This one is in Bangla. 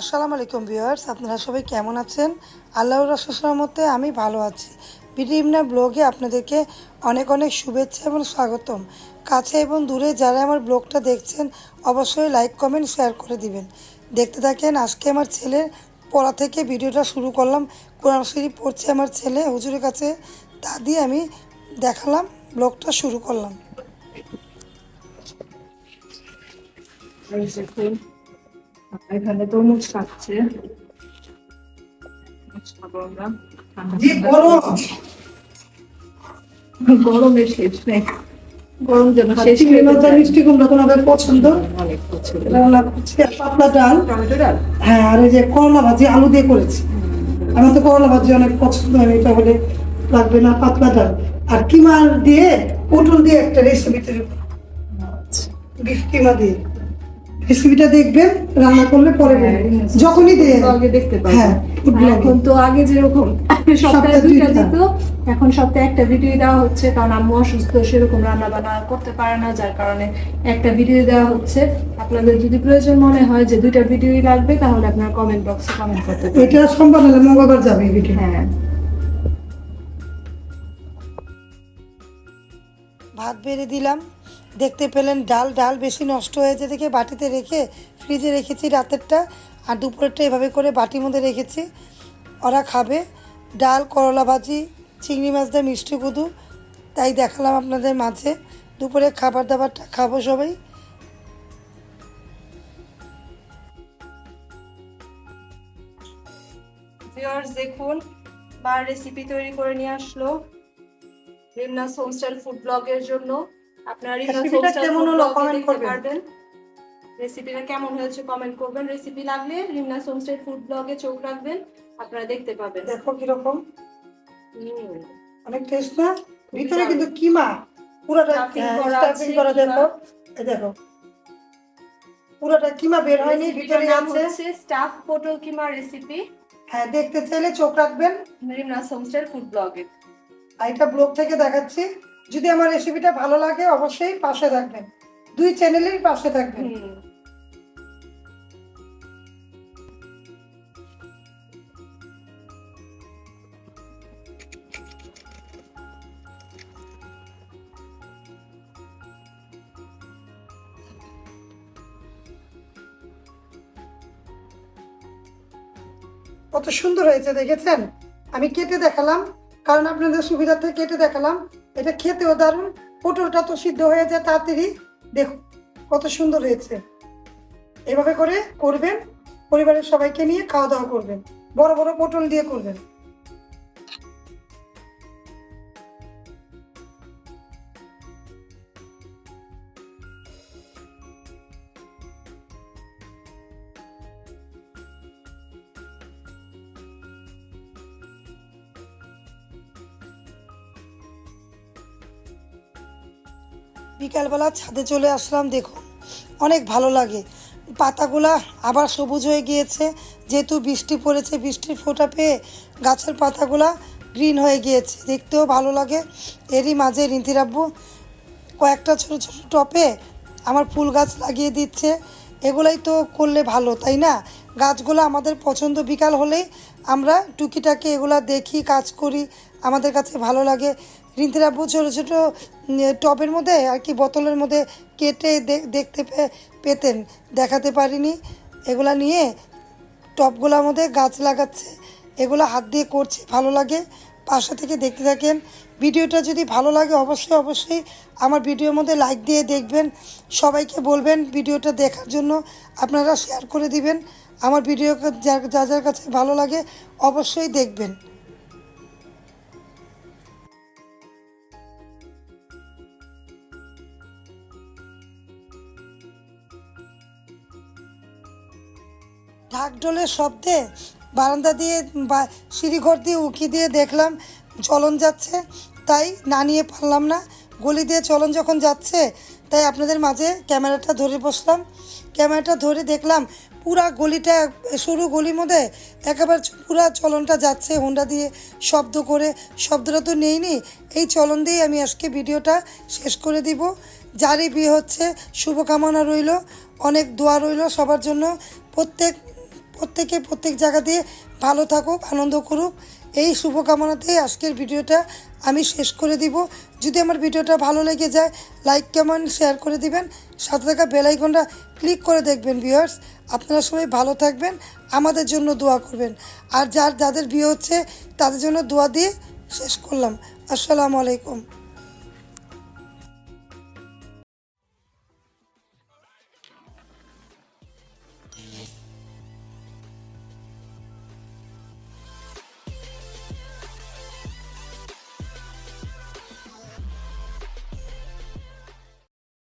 আসসালামু আলাইকুম ভিউয়ার্স, আপনারা সবাই কেমন আছেন? আল্লাহর রসমতে আমি ভালো আছি। বিডিমনা ব্লগে আপনাদেরকে অনেক অনেক শুভেচ্ছা এবং স্বাগতম। কাছে এবং দূরে যারা আমার ব্লগটা দেখছেন, অবশ্যই লাইক, কমেন্ট, শেয়ার করে দিবেন। দেখতে থাকেন, আজকে আমার ছেলের পড়া থেকে ভিডিওটা শুরু করলাম। কোরআন শরীফ পড়ছে আমার ছেলে, হুজুরের কাছে। তা দিয়ে আমি দেখালাম, ব্লগটা শুরু করলাম। এখানে তরমুজ খাচ্ছে খাব আমরা। গরমে শেষ নেই। গরম যেন শেষ হয়ে মিষ্টি কুমড়া তোমাদের পছন্দ? অনেক পছন্দ। রান্না করছি পাতলা ডাল। টমেটো ডাল? হ্যাঁ আর এই যে করলা ভাজি আলু দিয়ে করেছি। আমার তো করলা ভাজি অনেক পছন্দ হয় এটা হলে লাগবে না পাতলা ডাল। আর কিমা দিয়ে পটল দিয়ে একটা রেসিপি তৈরি। আচ্ছা। কিমা দিয়ে। রেসিপিটা দেখবেন রান্না করলে পরে হ্যাঁ, বলবেন। যখনই দিয়ে আগে দেখতে পাবো হ্যাঁ। এখন তো আগে যেরকম সপ্তাহে দুইটা। দিত এখন সপ্তাহে একটা ভিডিও দেওয়া হচ্ছে কারণ আম্মু অসুস্থ সেরকম রান্না বান্না করতে পারে না যার কারণে একটা ভিডিও দেওয়া হচ্ছে আপনাদের যদি প্রয়োজন মনে হয় যে দুইটা ভিডিওই লাগবে তাহলে আপনার কমেন্ট বক্সে কমেন্ট করতে পারেন এটা সম্ভব হলে মঙ্গলবার যাবে ভিডিও হ্যাঁ ভাত বেড়ে দিলাম দেখতে পেলেন, ডাল ডাল বেশি নষ্ট হয়েছে দেখে বাটিতে রেখে ফ্রিজে রেখেছি রাতেরটা। আর দুপুরেরটা এভাবে করে বাটির মধ্যে রেখেছি। ওরা খাবে। ডাল, করলা ভাজি, চিংড়ি মাছ দিয়ে মিষ্টি কুদু তাই দেখালাম আপনাদের মাঝে। দুপুরে খাবার দাবারটা খাব সবাই। দেখুন বার রেসিপি তৈরি করে নিয়ে আসলো। রিমনাস হোমস্টাইল ফুড ব্লগের জন্য। আপনারা রেসিপিটা কেমন হলো comment করবেন। রেসিপিটা কেমন হয়েছে কমেন্ট করবেন। রেসিপি লাগলে রিমনাস হোমস্টাইল ফুড ব্লগে চোখ রাখবেন আপনারা দেখতে পাবেন। দেখো কীরকম। অনেক টেস্ট না? ভিতরে কিন্তু কিমা? পুরোটা Stuffing হ্যাঁ, করা দেখো। এই দেখো। পুরোটা কিমা বের হয়নি? ভিতরে আছে। স্টাফ পটল কিমা রেসিপি হ্যাঁ দেখতে চাইলে চোখ রাখবেন। রিমনাস হোমস্টাইল ফুড ব্লগে আর এটা ব্লগ থেকে দেখাচ্ছি। যদি আমার রেসিপিটা ভালো লাগে অবশ্যই পাশে থাকবেন। দুই চ্যানেলের পাশে থাকবেন। কত সুন্দর হয়েছে দেখেছেন? আমি কেটে দেখালাম। কারণ আপনাদের সুবিধা থেকে কেটে দেখালাম। এটা খেতেও দারুণ, পটলটা তো সিদ্ধ হয়ে যায় তাড়াতাড়ি। দেখুন, কত সুন্দর হয়েছে। এভাবে করে করবেন, পরিবারের সবাইকে নিয়ে খাওয়া দাওয়া করবেন। বড় বড় পটল দিয়ে করবেন। বিকালবেলা ছাদে চলে আসলাম, দেখুন। অনেক ভালো লাগে। পাতাগুলা আবার সবুজ হয়ে গিয়েছে। যেহেতু বৃষ্টি পড়েছে, বৃষ্টির ফোঁটা পেয়ে গাছের পাতাগুলা গ্রিন হয়ে গিয়েছে। দেখতেও ভালো লাগে। এরই মাঝে রিন্তিরাব্বু কয়েকটা ছোট ছোট টপে আমার ফুল গাছ লাগিয়ে দিচ্ছে। এগুলাই তো করলে ভালো, তাই না? গাছগুলো আমাদের পছন্দ, বিকাল হলেই আমরা টুকিটাকে এগুলা দেখি, কাজ করি, আমাদের কাছে ভালো লাগে। রিন্তিরাব্বু ছোটো ছোটো টবের মধ্যে আর কি বোতলের মধ্যে কেটে দেখতে পেতেন। দেখাতে পারিনি। এগুলা নিয়ে টপগুলোর মধ্যে গাছ লাগাচ্ছে। এগুলো হাত দিয়ে করছে, ভালো লাগে। পাশে থেকে দেখতে থাকেন। ভিডিওটা যদি ভালো লাগে অবশ্যই অবশ্যই আমার ভিডিওর মধ্যে লাইক দিয়ে দেখবেন। সবাইকে বলবেন ভিডিওটা দেখার জন্য আপনারা শেয়ার করে দিবেন। আমার ভিডিও যা যার কাছে ভালো লাগে অবশ্যই দেখবেন। ঢাকঢোলের শব্দে বারান্দা দিয়ে বা সিঁড়িঘর দিয়ে উঁকি দিয়ে দেখলাম চলন যাচ্ছে। তাই না নিয়ে পারলাম না। গলি দিয়ে চলন যখন যাচ্ছে, তাই আপনাদের মাঝে ক্যামেরাটা ধরে বসলাম। ক্যামেরাটা ধরে দেখলাম পুরা গলিটা, সরু গলির মধ্যে একেবারে পুরা চলনটা যাচ্ছে, হোন্ডা দিয়ে শব্দ করে। শব্দটা তো নেইনি, এই চলন দিয়ে আমি আজকে ভিডিওটা শেষ করে দিব। যারই বিয়ে হচ্ছে, শুভকামনা রইল, অনেক দোয়া রইল সবার জন্য। প্রত্যেক প্রত্যেকে প্রত্যেক জায়গা দিয়ে ভালো থাকুক, আনন্দ করুক। এই শুভকামনাতে আজকের ভিডিওটা আমি শেষ করে দিব। যদি আমার ভিডিওটা ভালো লেগে যায় লাইক কমেন্ট শেয়ার করে দিবেন। সাথে থাকা বেলাইকনটা ক্লিক করে দেখবেন ভিউয়ার্স আপনারা সবাই ভালো থাকবেন, আমাদের জন্য দোয়া করবেন। আর যার, যাদের বিয়ে হচ্ছে, তাদের জন্য দোয়া দিয়ে শেষ করলাম। আসসালামু আলাইকুম।